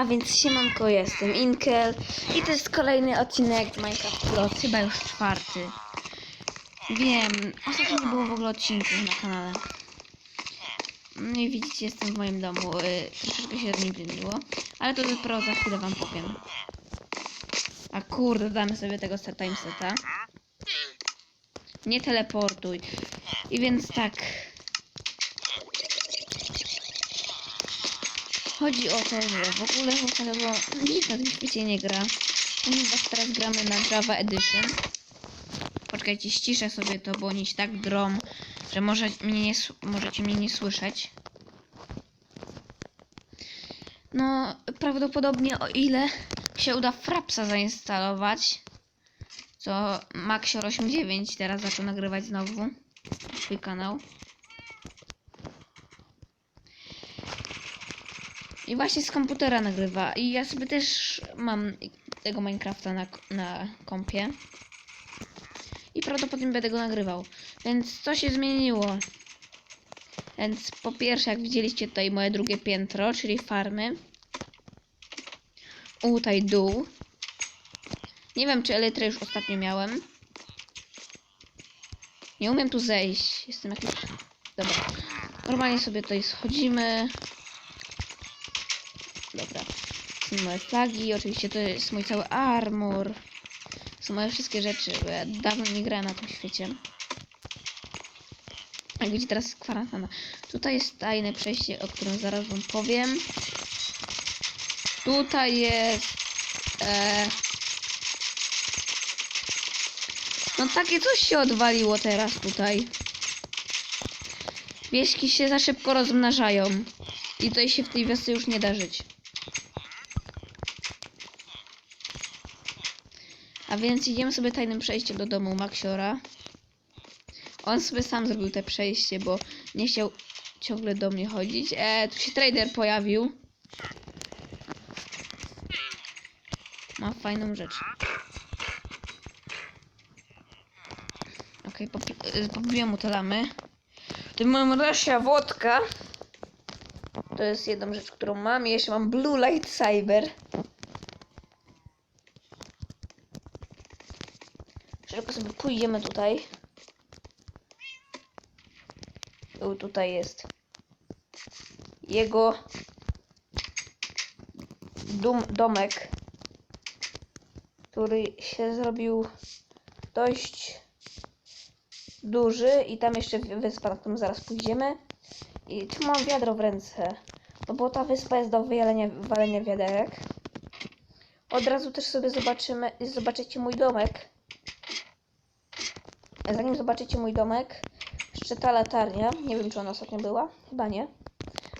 A więc siemanko, jestem Inkel i to jest kolejny odcinek Minecraft Pro, chyba już czwarty. Wiem, ostatnio nie było w ogóle odcinków na kanale. No i widzicie, jestem w moim domu, yy, troszeczkę się zmieniło, ale to dopiero za chwilę wam powiem. A kurde, damy sobie tego set timeseta. Nie teleportuj. I więc tak, Chodzi o to, że w ogóle bo nikt na tym świecie nie gra. Ponieważ teraz gramy na Java Edition. Poczekajcie, ściszę sobie to, bo oni się tak drą, że może mnie nie, możecie mnie nie słyszeć. No, prawdopodobnie o ile się uda Frapsa zainstalować, co Maxior89 teraz zaczął nagrywać znowu swój kanał. I właśnie z komputera nagrywa. I ja sobie też mam tego Minecrafta na, na kompie. I prawdopodobnie będę go nagrywał. Więc co się zmieniło? Więc po pierwsze, jak widzieliście tutaj moje drugie piętro, czyli farmy. U, tutaj dół. Nie wiem, czy elytrę już ostatnio miałem. Nie umiem tu zejść. Jestem jakiś... Dobra. Normalnie sobie tutaj schodzimy. Dobra. Są moje flagi, oczywiście to jest mój cały armor. Są moje wszystkie rzeczy, bo ja dawno nie grałem na tym świecie. Jak widzicie, teraz jest kwarantanna. Tutaj jest tajne przejście, o którym zaraz wam powiem. Tutaj jest... E... No takie coś się odwaliło teraz tutaj. Wieśki się za szybko rozmnażają. I tutaj się w tej wiosce już nie da żyć. A więc idziemy sobie tajnym przejściem do domu Maxiora. On sobie sam zrobił te przejście, bo nie chciał ciągle do mnie chodzić. E, tu się trader pojawił. Ma fajną rzecz. Okej, okay, pobiłem mu te lamy. Tu mam Russia wodka. To jest jedną rzecz, którą mam. I jeszcze mam Blue Light Cyber. Szybko sobie pójdziemy tutaj. Tu, tutaj jest jego dum, domek, który się zrobił dość duży i tam jeszcze wyspa, na którą zaraz pójdziemy. I tu mam wiadro w ręce, no bo ta wyspa jest do wyjalenia, walenia wiaderek. Od razu też sobie zobaczymy, zobaczycie mój domek. Zanim zobaczycie mój domek, jeszcze ta latarnia. Nie wiem, czy ona ostatnio była. Chyba nie.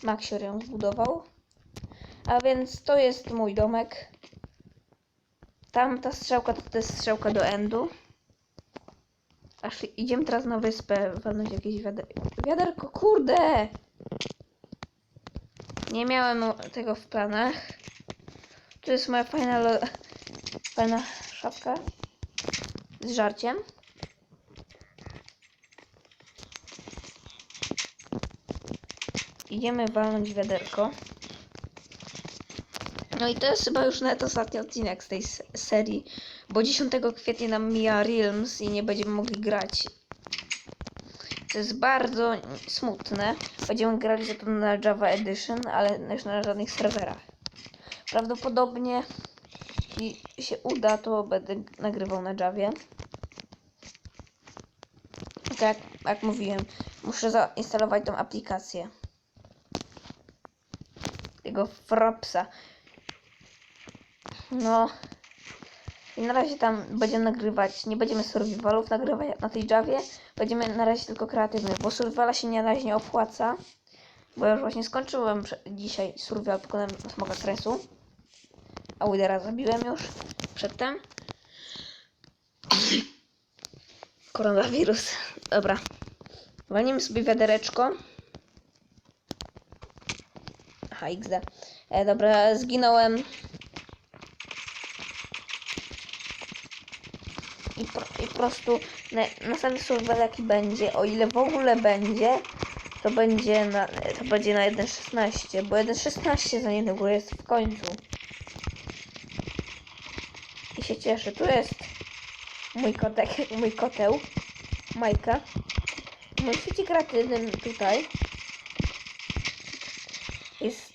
Maxior ją zbudował. A więc to jest mój domek. Tam ta strzałka to, jest strzałka do endu. Aż idziemy teraz na wyspę walnąć jakieś wiader wiaderko. Kurde! Nie miałem tego w planach. Tu jest moja fajna, fajna szafka z żarciem. Idziemy walnąć wiaderko. No i to jest chyba już nawet ostatni odcinek z tej serii, bo 10 kwietnia nam mija Realms i nie będziemy mogli grać. To jest bardzo smutne. Będziemy grali za to na Java Edition, ale już na żadnych serwerach. Prawdopodobnie, jeśli się uda, to będę nagrywał na Javie. Tak jak mówiłem, muszę zainstalować tą aplikację tego Frapsa. No. I na razie tam będziemy nagrywać, nie będziemy survivalów nagrywać na tej Javie. Będziemy na razie tylko kreatywny, bo survivala się na razie nie opłaca. Bo ja już właśnie skończyłem dzisiaj survival, pokonałem smoka kresu. A Widera zabiłem już przedtem. Koronawirus. Dobra. Walnijmy sobie wiadereczko. Aha, XD. E, dobra, zginąłem. I, po prostu na, następny survival jaki będzie, o ile w ogóle będzie, to będzie na, to będzie na 1.16, bo 1.16 za niedługo jest w końcu. I się cieszę. Tu jest mój kotek, mój koteł, Majka. Mój świecie kreatywnym tutaj jest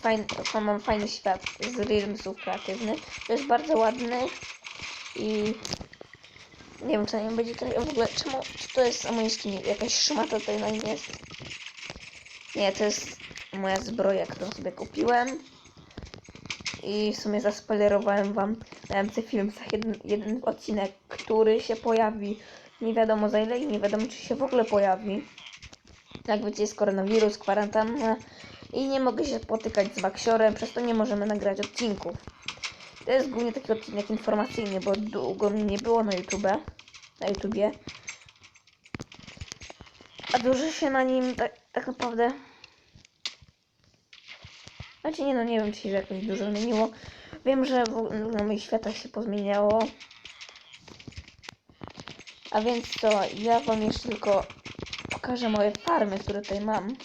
fajny, mam fajny świat z rymsów kreatywnych. To jest bardzo ładny i nie wiem, co nie będzie tutaj w ogóle. Czemu? Czy to jest amuniczki? Jakaś szmata tutaj na nim jest? Nie, to jest moja zbroja, którą sobie kupiłem. I w sumie zaspoilerowałem wam na MC Filmsach jeden, jeden odcinek, który się pojawi nie wiadomo za ile i nie wiadomo czy się w ogóle pojawi. Jak wiecie jest koronawirus, kwarantanna i nie mogę się spotykać z Baksiorem, przez to nie możemy nagrać odcinków. To jest głównie taki odcinek informacyjny, bo długo mnie nie było na YouTube, na YouTubie. A dużo się na nim tak, tak naprawdę znaczy nie no, nie wiem czy się jakoś dużo zmieniło. Wiem, że w, na moich światach się pozmieniało. A więc co, ja wam jeszcze tylko pokażę moje farmy, które tutaj mam.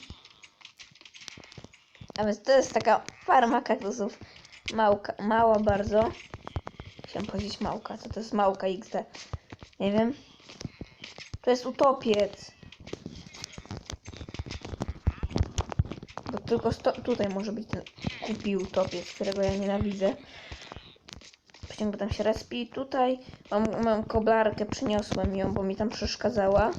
A więc to jest taka farma kaktusów. Małka, mała bardzo. Chciałem powiedzieć małka, co to jest małka XD? Nie wiem. To jest utopiec. Bo tylko tutaj może być ten kupi utopiec, którego ja nienawidzę. Bo tam się respi. Tutaj mam, mam koblarkę, przyniosłem ją, bo mi tam przeszkadzała.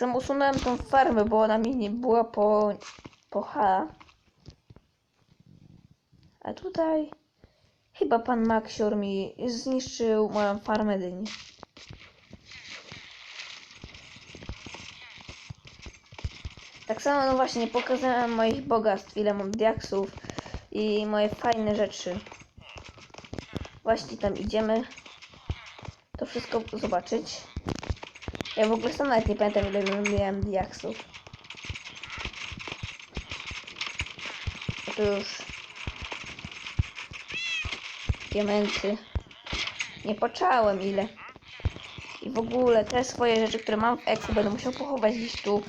Samo usunąłem tą farmę, bo ona mi nie była po, po H. A tutaj chyba pan Maxior mi zniszczył moją farmę dyni. Tak samo, no właśnie, pokazałem moich bogactw, ile mam diaksów i moje fajne rzeczy. Właśnie tam idziemy. To wszystko zobaczyć. Ja w ogóle sam nawet nie pamiętam, ile miałem diaksów. To już... Diamenty. Nie poczałem ile. I w ogóle te swoje rzeczy, które mam w Exu będę musiał pochować gdzieś tu.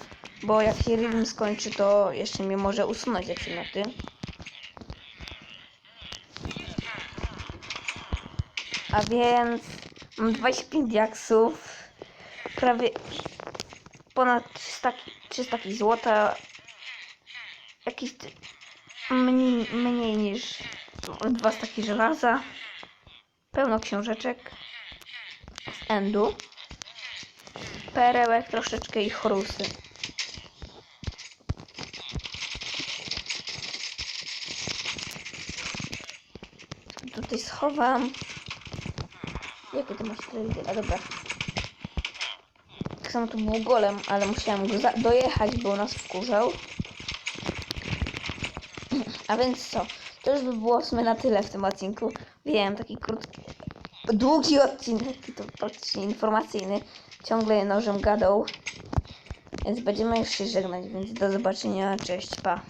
Bo jak się film skończy, to jeszcze mnie może usunąć jak się na tym. A więc mam 25 diaksów, prawie ponad 300, 300 takich złota, jakieś ty- mniej, mniej niż dwa staki żelaza, pełno książeczek z endu, perełek troszeczkę i chorusy. Tutaj schowam. Jakie ty masz telewizor? A dobra. Tak samo tu był golem, ale musiałam go dojechać, bo nas wkurzał. A więc co? To już by było w sumie na tyle w tym odcinku. Wiem, taki krótki, długi odcinek, to praktycznie informacyjny. Ciągle nożem gadał. Więc będziemy już się żegnać, więc do zobaczenia. Cześć, pa.